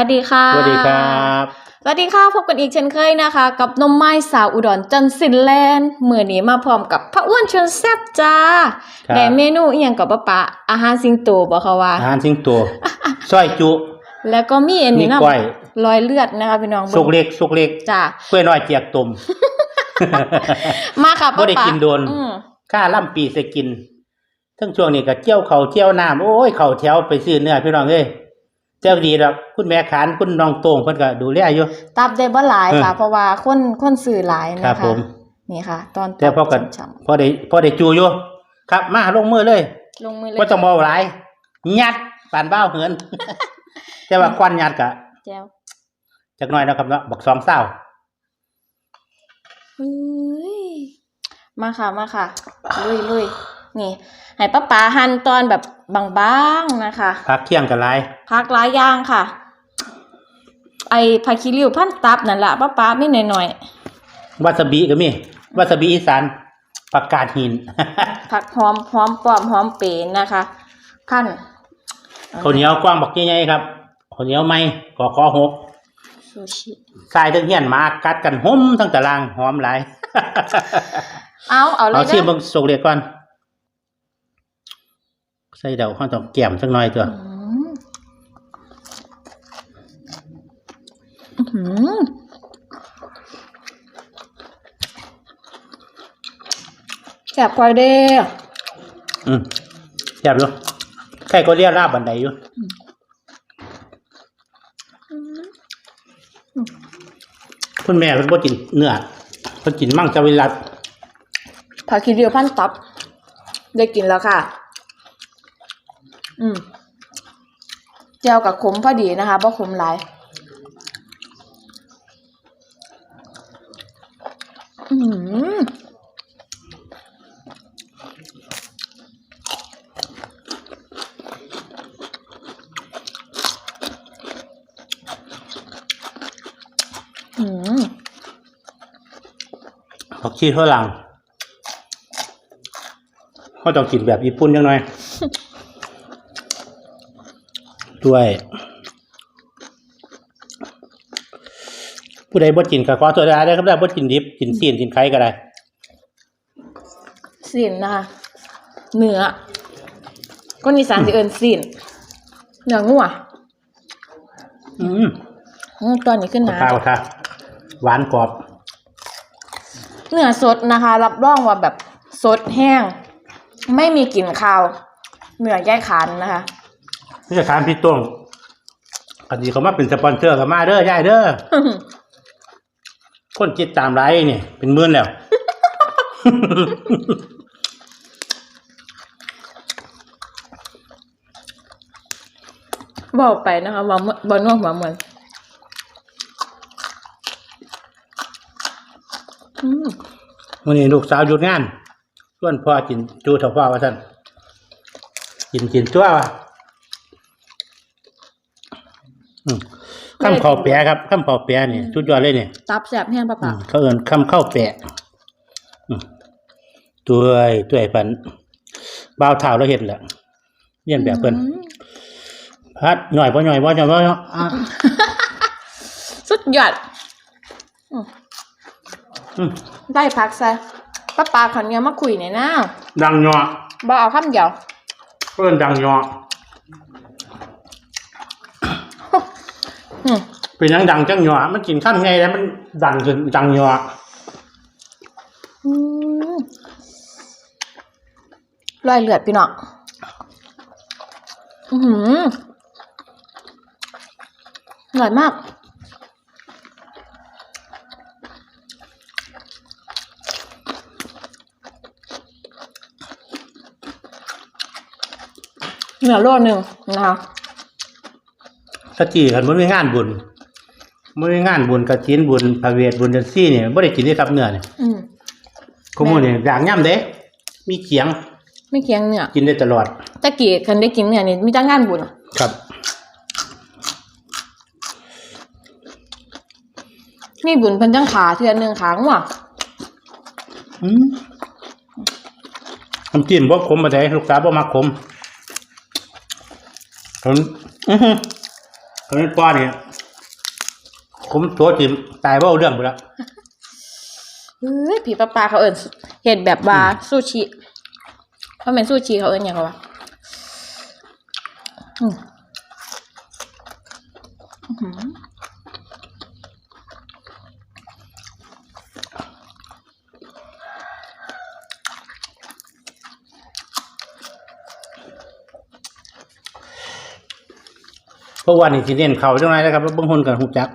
สวัสดีค่ะ สวัสดีครับสวัสดีค่ะพบกันอีกเช่นเคยนะคะ กับนมไม้สาวอุดรจันทร์สินแลนด์มื่อนี้มาพร้อมกับพระอ้วนชวนแซ่บจ้าครับ แต่เมนูอีหยังกับปะปะอาหารสิงโตบ่เขาว่า อาหารสิงโตซอยจุ แล้วก็มีอันมีนี้นะกล้วย รอยเลือดนะคะพี่น้องสุกเล็กสุกเล็กจ้าเพื่อน้อยเจียกตุ่ม มาค่ะบ่ปะได้ปะกินโดน อืมข้าล่ำปีใส่กินทั้งช่วงนี้ก็เจียวเขาวเจียวน้ำโอ้ยเข่าแถวไปซื้อเนื้อพี่น้องเอ้ย เจ้าดีดอกคุณแม่ขานคุณน้องโต้งเพิ่นก็ดูแลอยู่ ตับได้บ่หลายค่ะเออเพราะว่าคนคนสื่อหลายครันะบคะผม นี่ค่ะ ตอนแต่พอกันช่ำพอได้พอได้จูอยู่ครับมาลงมือเลยๆลงมือเลยบ่ต้องเบาหลายยัดปานเบ้าเหิน แต่ว่าควันยัดกะแจ้วจักหน่อยนะครับเนาะบักสองเศร้าเฮ้ยมาค่ะมาค่ะลุยลุย นี่ให้ป้าป๋าหั่นตอนแบบบางๆนะคะพักเที่ยงกันหลายพักหลายอย่างค่ะ ไอ้ผักขี้ริ้วพันตับนั่นแหละป้าป๋าไม่หน่อยวาซาบิก็มีวาซาบิอีสานผักกาดหินๆผักหอมหอมปอมหอมเป๋นนะคะพันข้าวเหนียวกว้างบักใหญ่ๆครับข้าวเหนียวไหมกอคอหกซูชิทรายทั้งเฮียนหมากัดกันห่มทั้งตารางหอมหลาย เอาเอาเลเอายชิมนะเบิ่งสุกเรียกก่อน ใส่เดาข้าวต้องแก้มสักหน่อยตัวอืมอื้อหือแซ่บกว่าเด้ออืมแซ่บอยู่ใครก็เรียกราบบันไดอยู่คุณแม่เพิ่นบ่กินเนื้อเพิ่นกินมั่งจะวิรัตผักขี้ริ้วพันตับ ได้กินแล้วค่ะ อืมเจียวกับขมพอดีนะคะเพราะขมหลายอืมอืมผักชีฝรั่งเขาต้องกินแบบญี่ปุ่นจังหน่อย ด้วย ผู้ใดบ่กินก็ขอตัวได้ครับได้บ่กินดิบกินซีนกินไข่ก็ได้สินนะคะเนื้อก้นอีสานจะเอินสินเนื้องัวอืมอืมตอนนี้ขึ้นนะข้าวค่ะหวานกรอบ เนื้อสดนะคะ รับรองว่าแบบสดแห้ง ไม่มีกลิ่นคาว เนื้อแยกขานนะคะ นี่จะถามพี่ต้งอันนี้เขามาเป็นสปอนเซอร์กับมาเด้อย่ายเด้อคนจิตตามไรนี่เป็นหมื่นแล้ว บอกไปนะคะว่าบอนวกหัวเหมือนวันนี้ลูกสาวหยุดงานส่วนพ่อกินจูเถาพ่อว่าท่านกินกินจ้ววะอืม ข้ามข้าวแปะครับข้ามข้าวแปะนี่ชุดยอดเลยเนี่ยตับแสบแห้งปะอืปะมเขาเอินข้ามข้าวแปะอืมตัวไอ้ตัวไอ้ปันบ่าวเท้าแล้วเห็นแหละเรียนแบบเพิ่นอืมพัดหน่อยบ่หน่อยบ่หน่อยบ่หน่อยอะสุดยอดอืมอืมได้พักซะป้าปาขอนเนี้ยมาคุยหน่อยนะดังหยอบอกเอาคำเดียวเพิ่นดังหยออื เป็นหยังดังจังหยอมันกินข้ามไงแล้วมันดังจนดังหยออืมรอยเลือดพี่น้องอือหืออร่อยมาก เหนือโลหนึ่งนะคะสจีกันมันมีงานบุญ มันมีงานบุญกระถินบุญพระเวทบุญจันซี่เนี่ยบ่ได้กินได้ครับเนื้อเนี่ยอืมขโมยเนี่ยอยากย่ำเด้ มีเขียงไม่เคียงเนื้อกินได้ตลอดตะกี้คันได้กินเนื้อนี่มีตั้งงานบุญครับมีบุญเพิ่นจังขาเทือนหนึ่งขาง่วงอืมน้ำจิ้มบ่ขมมาได้ลูกสาวบ่มักขมผมอื้อหือตอนนี้ป้อนี่ ผมตัวจิมตายเพราะเอาเรื่องไปแล้วเฮ้ยผีปลาปลาเขาเอิญเห็ดแบบว่าซูชิเขาเป็นซูชิเขาเอิญอย่างไรวะอืมอื้อหือเพราะวันนี้สิเน้นเขาจังไรนะครับแล้วเบางคนกับหูจัก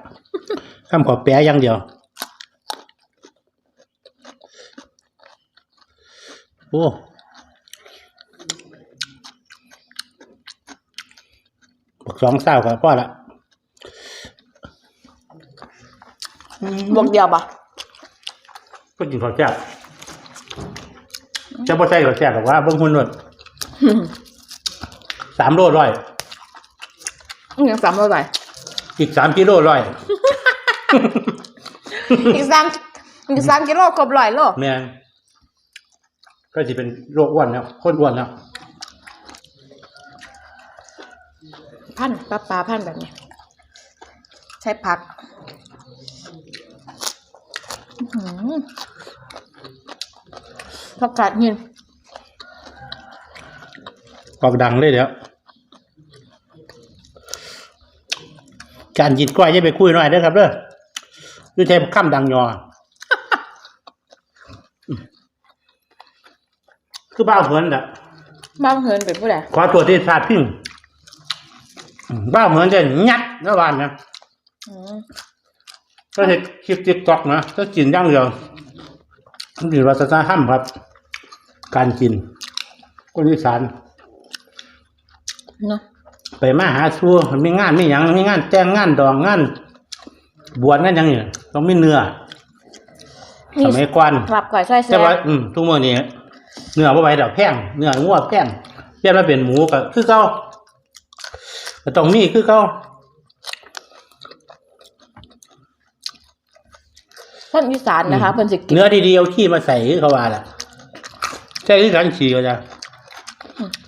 คำขอแปะอย่างเดียว โอ้บักสองเศร้ากับพ่อละบวกเดียวปะก็กินข้าวแซ่บจะบ่ใช่ข้าวแซ่บหรอกว่าเบิ่งหุ่นนวดสามโลร้อย ยังสามร้อยบาทอีกสามกิโลร้อย อีกสามอีกสามกิโลครบร้อยโลแม่นก็จะเป็นโรคอ้วนแล้วคนอ้วนแล้วพันปลาปลาพันแบบนี้ ใช้ผักอื้อหือผักกาดหินออกดังเลยเดี๋ยวการกินกล้วยอย่าไปคุยหน่อยเด้อครับเด้อ ดูใช้ข้ามดังยอ คือบ้าเหินอะบ้านเฮินเป็นผู้ใดขอตัวที่พลาดพิงบ้าเหมือนจะยัดนะวานนะอืมก็เห็นคลิปติ๊กต็อกนะก็กินอย่างเดียวมันอยู่วัฒนธรรมครับ การกินคนอีสานเนาะไปมาหาซัวมีงานมีหยังมีงานแต่งงานดองงาน บวชงานหยังเนี่ยต้องมีเนื้อสมัยก่อนกลับก่อยไส้แซ่แต่ว่าบอืมทุกมื้อนี้เนื้อบ่ไหวดอกแพงเนื้องัวแพงเปลี่ยนมาเป็นหมูก็คือเก่าก็ต้องมีคือเก่าคนอีสานนะคะเพิ่นสิกิน เนื้อดีๆเอาขี้มาใส่คือเขาว่าล่ะใช่คือกันฉี่ก็จะ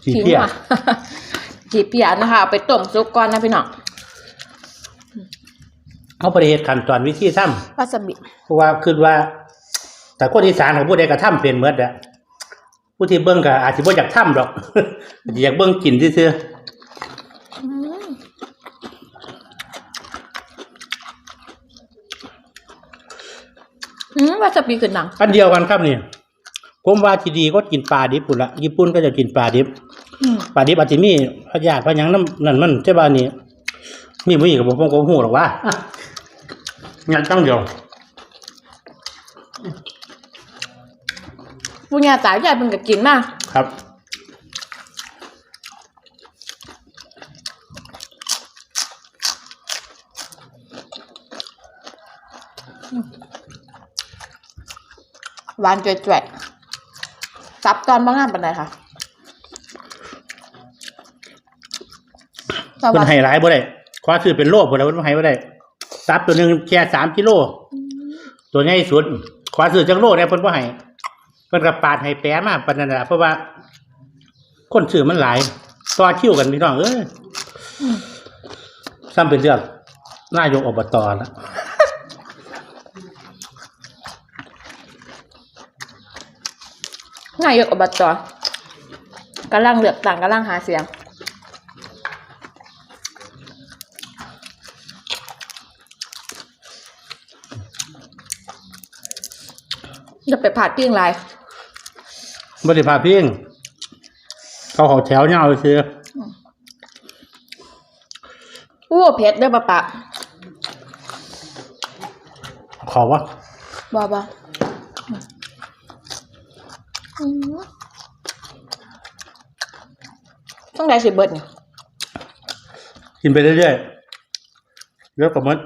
ขี้เพี้ยมาขี้เพี้ยนะคะเอาไปต้มซุปก่อนนะพี่น้อง เขาประเฮ็ดขั้นตอนวิธีทำวาซาบิเพราะว่าคือว่า แต่คนอีสานของผู้ใดก็ทำเป็นเหมือนอะผู้ที่เบิ่งก็อาจสิบ่อยากทำดอกอยากเบิ่งกินซื่ออืมอืมวาซาบิคือหนังๆอันเดียวกันครับนี่ผมว่าที่ดีก็กินปลาดิบพุ่นละญี่ปุ่นก็จะกินปลาดิบอืมปลาดิบอาจจะมีพยาธิพะหยังน้ำนั่นมันใช่บ้านนี้มีบ่มีกับผมผมก็ฮู้หรอกว่า งั้นตั้งเดียวปุญญาตายายเพิ่นก็กินมาครับหวานจ่วยๆซับตอนบ่งามปานใดค่ะสเพิ่วันสให้หลายบ่ได้ขอซื้อเป็นโลพุ่นแล้วเพิ่นให้บ่ได้ ซับตัวหนึงแค่3กิโล ตัวใหญ่สุดขอซื้อจังโลได้เพิ่นบ่ให้เพิ่นก็ปาดให้แปะมาปานนั้นน่ะเพราะว่า คนซื้อมันหลายต่อคิวกันพี่น้องเอ้ยซ้ำเป็นเรื่องนายกอบตแล้วนายกอบจกำลังเลือกตั้งกำลังหาเสียง อย่าไปผ่าดเพียงไรบ่ได้พาเพียงเขาเขาแถวยาวซื่ออู้เพชรเด้อปะปะขอว่าบ้าบ้าต้องได้สิเบิดนี่กินไปเรื่อยๆเดี๋ยวก็หมด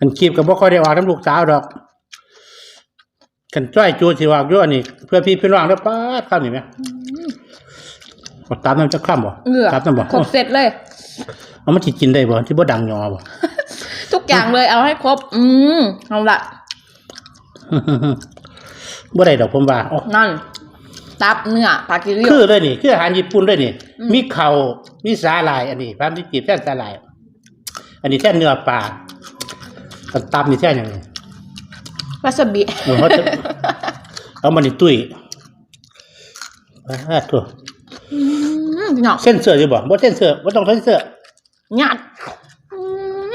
อันคลิปก็บ่ค่อยได้ออกน้ำลูกสาวดอกกันจ้อยจูสิว่าอยู่อันนี้เพื่อพี่พี่น้องแล้วป้าดข้ามนี่ไหมเอาตามน้ำจะข้ามบ่เงือกตามน้ำบ่ครบเสร็จเลย เอามันสิกินได้บ่ที่บ่ดังยอบ่ทุกอย่างเลยเอาให้ครบ อืมเอาละบ่ได้ดอกผมว่าอ๋อนั่นตับเนื้อปลากิริโอคือเลยนี่ คืออาหารญี่ปุ่นเลยนี่อืมมีเข่าวมีสาหร่าย อันนี้พามที่จีบแท่นสาหร่าย อันนี้แท่นเนื้อปลา อันตับนี่แท่นอย่างนี้วาซาบิเหมือนเขาจะเอามันนี่ตุ้ยอ่าตัวอืมพี่น้องเส้นเสืออยู่บ่บ่เส้นเสือบ่ต้องเส้นเสือหยาดอืม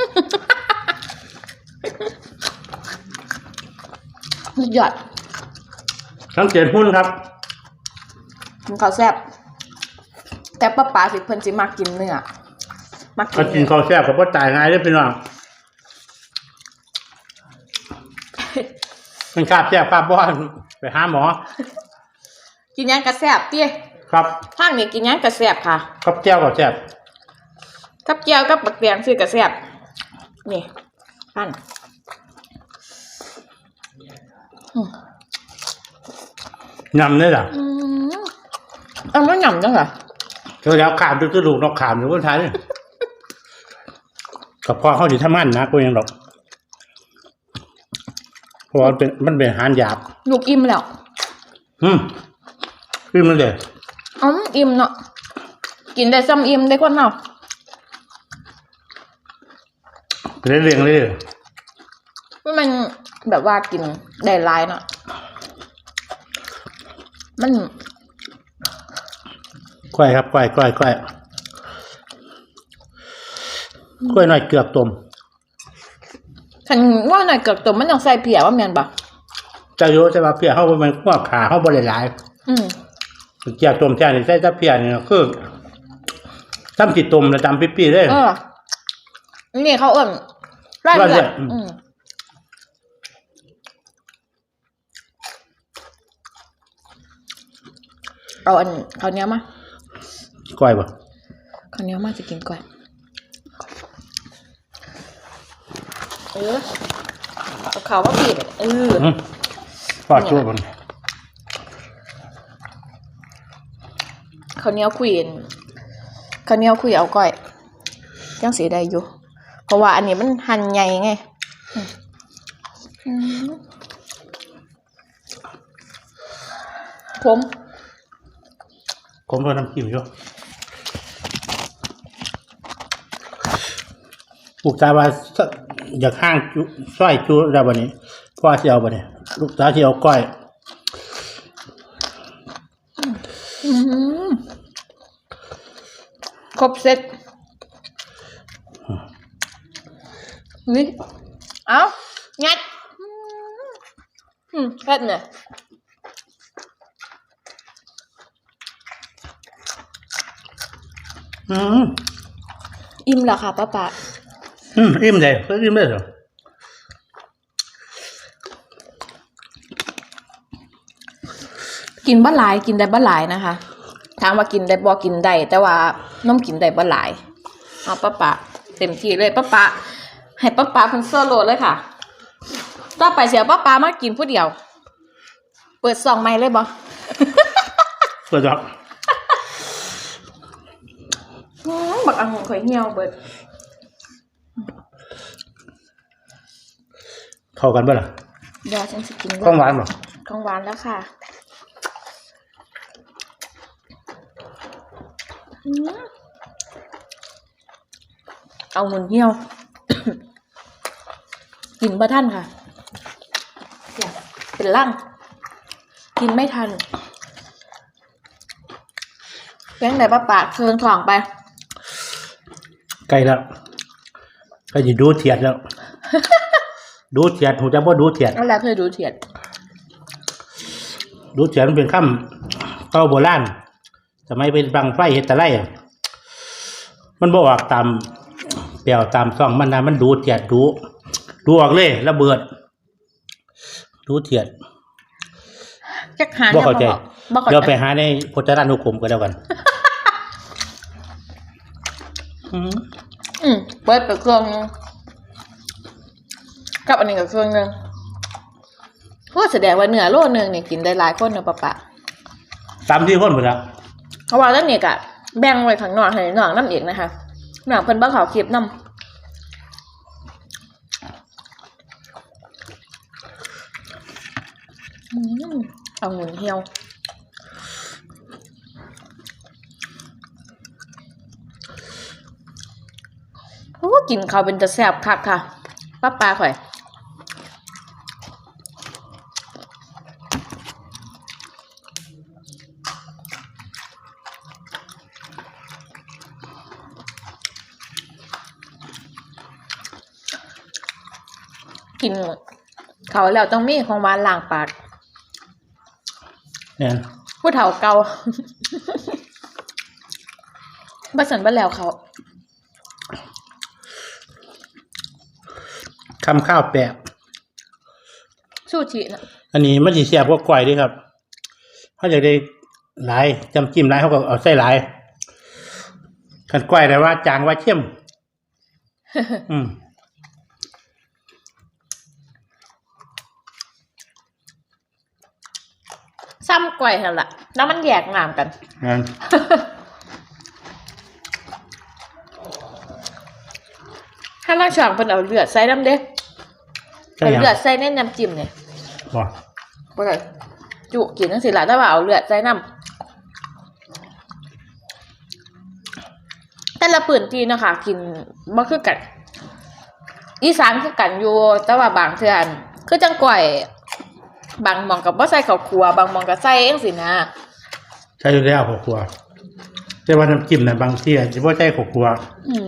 สุดยอดสังเกตหุ้นครับมันข้าวแซ่บแต่ป้าป๋าสิเพิ่นสิมักกินเนื้อมักกิก็นกินข้าวแซ่บกับบ่ตายง่ายเด้อพี่น้อง เป็นคาบแซ่บคาบบ้อนไปหาหมอ กินหยังกระแซ่บเตี้ยครับทางนี้กินหยังกระแซ่บค่ะ ครับแจ้วกับแซ่บกับเจียวกับบักเตียงซื้อกระแซ่บนี่ปั้นอืมยำนี่ล่ะอืมเอาไม่หย่ำจังเหรอเธอแล้วขามคือลูกนกขามอยู่บนท้ายนี่กับพ่อเขาสิทำมันนะกูยังดอกเพ ราะว่ามันเป็นมันเป็นอาหารหยาบลูกอิ่มแล้วอืมขึ้นมาเลยอ๋อมอิ่มเนาะกินได้ซ้ำอิ่มได้คนเนาะเรียงเรียงเลยมันแบบว่ากินได้หลายเนาะมันก้อยครับก้อยก้อยก้อยก้อยหน่อยเกือบต้ม คันว่าหน่อยเกิดตัวมันต้องใส่เผียว่าแม่นบ่เจะโยจะมาเพียเขามันง้อขาเขาบริหลายอืมเกียบต้มแช่นี่ใส่ตะเพียนี่คือทำจิตต้มแล้วจำปิ๊ปีๆเลยเออนี่เขาเอิ่นไร่ไร่เลืเลืออดดอืมอืมเอาอันข้าวเหนียวมาก้อยบ่ข้าวเหนียวมาจะกินก่อน เออเอาข้าวมาปีดเอออืมปอดชั่วมันข้าวเหนียวคุยนข้าวเหนียวคุยเอาก้อยจังสีได้อยู่ เพราะว่าอันนี้มันหั่นใหญ่ไงอืมอืมผมผมก็น้ำจิ้มอยู่ลูกตาว่าส อยากห้างจุสร้อยจุแล้ววันนี้พ่อสิเอาบ่เนี่ยลูกตาสิเอาก้อยอืมครบเซ็ตนี่เอางัดอืมอืมแค่เนี่ยอืมอิ่มแล้วค่ะป้าป๋า อืมอิ่มเลยเพิ่งอิ่มเลยเหรอกินบ่หลายกินได้บ่หลายนะคะถามว่ากินได้บ่กินได้แต่ว่าน้องกินได้บ่หลายเอาป้าป๋าเต็มที่เลยป้าป๋าให้ป้าป๋าเพิ่นโซโล่เลยค่ะต่อไปเสียป้าป๋ามากินผู้เดียว เปิดซองใหม่เลยบ่เปิดดอกอืมบักอังข่อยเหี่ยวเบิด เข้ากันบ่ล่ะเดี๋ยวฉันสิกินข้องหวานบ่ของหวานแล้วค่ะอืมเอาเงินเหี่ยว กินบ่ทันค่ะเนี่ยเป็นร่างกินไม่ทันเป็นไหนป้าปากเคิงถ่องไปใกล้แล้ว ก็จะดูเทียดแล้ว ดูเทียดหูจักว่าดูเทียด นั่นแหละเคยดูเถียด ดูเทียดมันเป็นคำเก่าโบราณสมัยเป็นบังไฟเฮ็ดแตะไลอะมันบ่ออกตามแปลวตามซ่องมันนะมันดูเทียดดูดูออกเลยระเบิด ดูเทียดจักหาบ่เข้าใจบ่เข้าเดี๋ยวใจไปหาในพจนานุกรมก็แล้วกัน อืมอืมเปิดไปเครื่องนึงกับอันนี้กับเครื่องนึงเพราะแสดงว่าเนื้อโลนึงนี่กินได้หลายคนเนอะปะปะตามที่คนหมดแล้วเพราะว่าตอนนี้กะแบ่งไว้ข้างนอกให้น้องน้ำเอกนะคะน้องเพิ่นบ่เขาคลิปน้อืมเอาหมุนเหี่ยว กินเขาวเป็นตะแสบคักค่ะป้าปลาข่อยกินเขาวแล้วต้องมีของหวานล้างปากเนี่ยผู้เฒ่าเก่าบัสันบัแล้วเขา คำข้าวแปะสู้ชีนะอันนี้มันสิเสียบกว่าก่อยเด้วยครับเขาอยากได้หลายจำจิ้มหลายเขาก็เอาใส่หลายขันก่อยแต่ว่าจางว่าเข้มอืมซ้ำก่อยนั่นแหละแล้วมันแยกงามกัน งั้นถ้าล่างช่องเพิ่นเอาเลือดใส่น้ำเด้ ใช่เอายังเลือดใส่ในน้ำจิ้มเนี่ยบ่บ่ได้จุกินจังซี่ล่ะแต่ว่าเอาเลือดใส่น้ำแต่ละพื้นที่เนาะค่ะกินบ่คือกัน อีสานคือกันอยู่แต่ว่าบางเทื่ออันคือจังก่อย บางหมองกับบ่ใส่ข้าวคั่วบางหมองก็ใส่เองสินะ ใช่อยู่แล้วขอบครัวแต่ว่าน้ำจิ้มนะบางที่อาจจะว่าใช่ขอบครัวอืม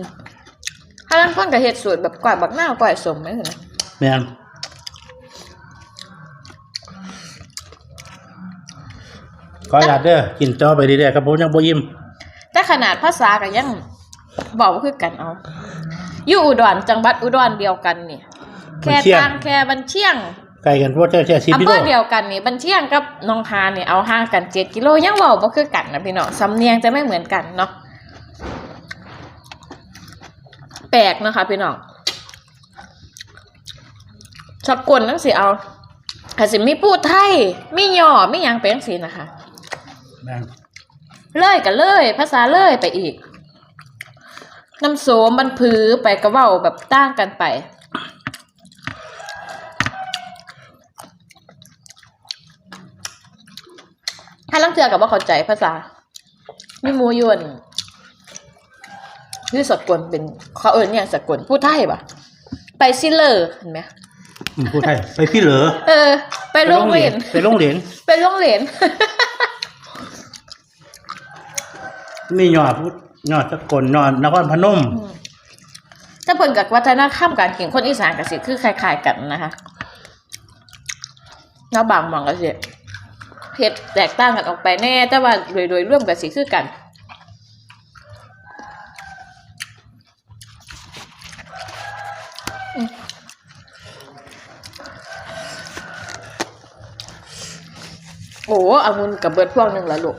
ถ้าลางคนก็เฮ็ดสูตรแบบก่อยบักหน้าวก่อยสมไหมนะแม่น ขออยาตเด้อกินต่อไปเรื่อยๆครับผมยังบ่ยิ้มแต่ขนาดภาษาก็ยังบอกว่าคือกันเอา อยู่อุดรจังหวัดอุดรเดียวกันนี่แค่ต่างแค่บันเชียงไกลกันเพราะเจ้าแค่สิบอำกิเภโลอเดียวกันนี่บันเชียงกับหนองฮานนี่เอาห่างกันเจ็ดกิโลยังเว้าบ่คือกันนะพี่น้องสำเนียงจะไม่เหมือนกันเนาะแปลกเนาะคะพี่น้องสกลนั่งสิเอาอาจสิมีพูดไทยมีย่อมีหยังเป็นสินะคะ แม่นเลยกันเลย ภาษาเลยไปอีก น้ำโสมบันพือไปกระเว้าแบบต่างกันไป ถ้าลังเทือกับว่าเข้าใจภาษามีหมูยวนนี่สกลเป็นเขาเอิญเนี่ยสกลพูดไทยปะไปซิเลอร์เห็นไหมอืมพูดไทยไปพี่เหรอเออ ไปโรงเรียนไปโรงเรียน ไปโรงเรียน มียอดพูดยอดสกลยอดนครพนม ถ้าเพิ่นกับวัฒนธรรมการกินคนอีสานกับสิคือคล้ายๆกันนะคะแล้วบางหมองก็สิเฮ็ดแตกต่างกันออกไปแน่ แต่ว่าโดยโดยร่วมกับสิคือกันโอ้อามุนกับเบิร์ดพวงหนึ่งล้วลูก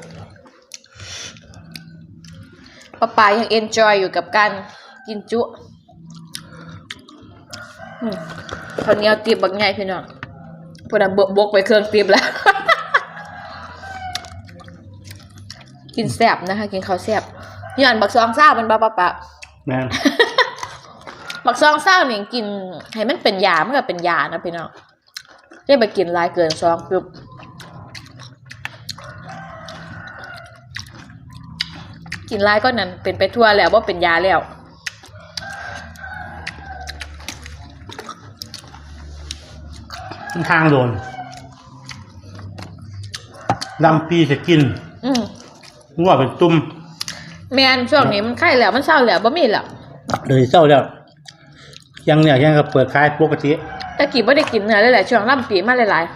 ป้าปายังเอนจอยอยู่กับการกินจุอืมข้าวเหนียวตีบบักไงพี่น้องพวกนั้นบกบกไปเครื่องตีบแล้ว กินแซ่บนะคะ กินข้าวแซ่บย้อนบักซองซ่ามันบ้าปะปะแม่นบักซองซ่านี่กินให้มันเป็นยามันก็เป็นยานะพี่น้องได้ไปกินหลายเกินซองปุ๊บ กินหลายก็นั้นเป็นไปทั่วแล้วว่าเป็นยาแล้วทางโดนลำปีจะกินอืมงัวเป็นตุ่มแมนช่วงนี้มันไข้แล้วมันเศร้าแล้วบ่มีแล้วเลยเศร้าแล้วยังเนี่ยยังก็เปิดขายปกติแต่กี่บ่ได้กินเนื้อเลยแหละช่วงล่ำปีมาหลายๆ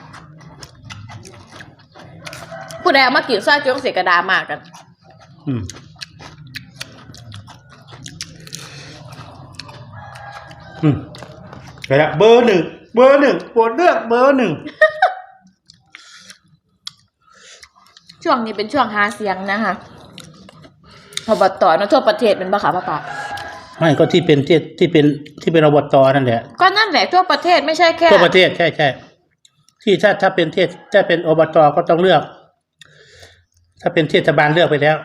ผู้ใดเอามากินซาจงเสียกระดามากกัน อืม อืมไปละเบอร์หนึ่งเบอร์หนึ่งโปรดเลือกเบอร์หนึ่งช่วงนี้เป็นช่วงหาเสียงนะคะอบตเนอะทั่วประเทศเป็นบ้าค่ะป้าป๋าไม่ก็ที่เป็นที่ที่เป็นที่เป็นอบตนั่นแหละก็นั่นแหละทั่วประเทศไม่ใช่แค่ ทั่วประเทศใช่ใช่ที่ถ้าถ้าเป็นเทศถ้าเป็นอบตก็ต้องเลือก ถ้าเป็นเทศบาลเลือกไปแล้ว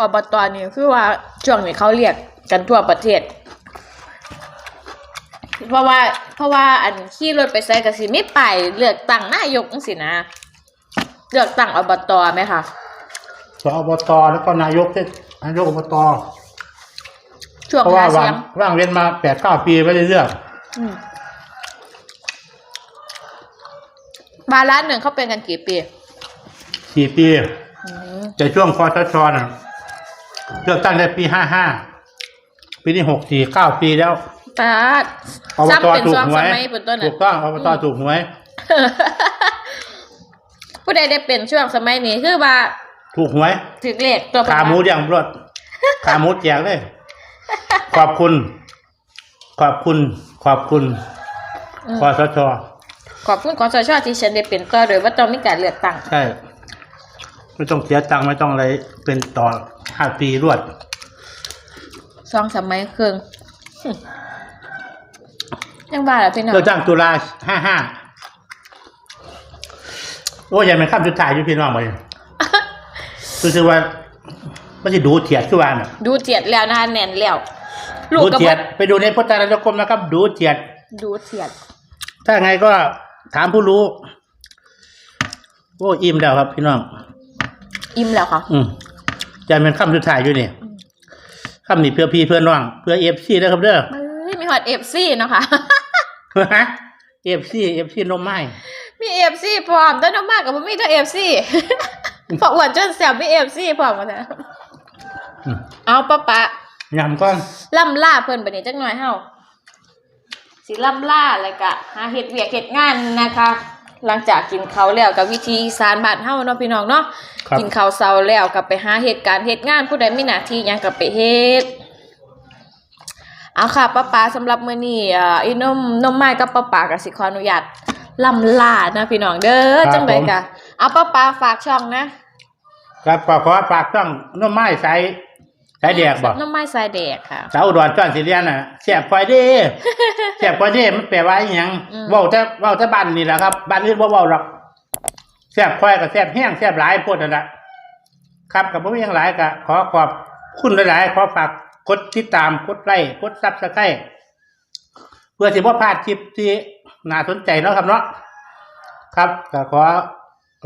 อบตนี่คือว่าช่วงนี้เขาเรียกกันทั่วประเทศ เพราะว่าเพราะว่าอันขี่รถไปใส่กับสิไม่ไปายเลือกตั้งนายกจังสินะ เลือกตั้งอบตไหมคะสอบตแล้วก็นายกเทศนายกอบตช่วงเพราะว่าหาว่างเสียงว่างเว้นมาแปดเก้าปีไม่ได้เลือกอืมบาร้านหนึ่งเขาเป็นกันกี่ปีสี่ปี อืมแต่ช่วงคอสชน่ะเลือกตั้งได้ปีห้าห้าปีนี้หกสี่เก้าปีแล้ว ปาดอบตซ้ำเป็นถูกซ้อมหวสยมัยเป็นต้นถูน่ะ กต้องอบตถูกหวย ผู้ใดได้เป็นช่วงสมัยนี้คือว่าถูกหวย ถึกเลขตัวขาหมูอย่างรถขาหมูแจกเลย ขอบคุณ ขอบคุณ ขอบคุณอืมคอสชขอบคุณขอสชที่ฉันได้เป็นต่อโดยว่าต้องมีการเลือกตั้งใช่ ไม่ต้องเสียตังค์ไม่ต้องอะไร เป็นต่อห้าปีรวด สองสมัยครึ่งหึ ยังบ้าเหรอพี่น้อง เลือกตั้งตุลาห้าห้าโอ้ยยังเป็นข้ามสุดท้ายอยู่พี่น้องเลยรู้สึกว่าไม่ใช่ดูเถียดขึ้นมาน่ะดูเจียดแล้วนะคะแน่นแล้วลูกดูกับเถียดไปดูในพจนานุกรมนะครับ ดูเถียด ดูเจียด ถ้าไงก็ถามผู้รู้ โอ้อิ่มแล้วครับ พี่น้อง อิ่มแล้วค่ะ อืมจะเป็นคำสุดท้ายอยู่นี่คำนี้เพื่อพี่เพื่อนน้อง เพื่อเอฟซีนะครับเด้อเฮ้ยมีฮอตเอฟซีเนาะค่ะ เอฟซีเอฟซีนมไม้มีเอฟซีพร้อมแต่น้องมากกับบ่มีตัวเอฟซี พออ้วนจนแซวมีเอฟซีพร้อมกันนะอืมเอาปะปะยำก้อนล่ำล่าเพิ่นบัดนี้จักหน่อยเฮาสิล่ำล่าแล้วก็หาเฮ็ดเวียกเฮ็ดงานนะคะ หลังจากกินข้าวแล้วกับวิธีอีสานบ้านเฮาเนาะพี่น้องเนาะครับ กินข้าวเช้าแล้วก็ไปหาเหตุการณ์เหตุงานผู้ใดมีหน้าที่หยังก็ไปเฮ็ด เอาค่ะป้าป๋าสำหรับมื้อนี้เอ่ออีนมนมไม้กับป้าป๋าก็สิขออนุญาตล่ำลานะพี่น้องเด้อจังได๋ก็เอาป้าป๋าฝากช่องนะครับก็ขอฝากช่องนมไม้ใสใสแดกบอกนมไม้สายแดกค่ะ สาวอุดรจ้อนสิเรียนน่ะแสบคอยเด้แสบคอยเด้มันแปลว่าอหยังอืม เว้าแต่เว้าแต่บ้านนี่แหละครับบ้านอื่นบ่เว้าหรอกแสบคอยกับแสบแห้งแสบหลายโพดนั่นแหละครับกับบ่มีหยังหลายก็ขอขอบคุณหลายๆขอฝาก กดติดตามกดไลค์กดซับสไครต์เพื่อสิบ่พลาดคลิปที่น่าสนใจเนาะครับเนาะครับก็ขอ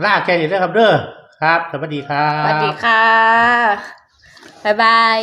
ลาแค่นี้เด้อครับเด้อครับ สวัสดีครับ สวัสดีค่ะ บ๊ายบาย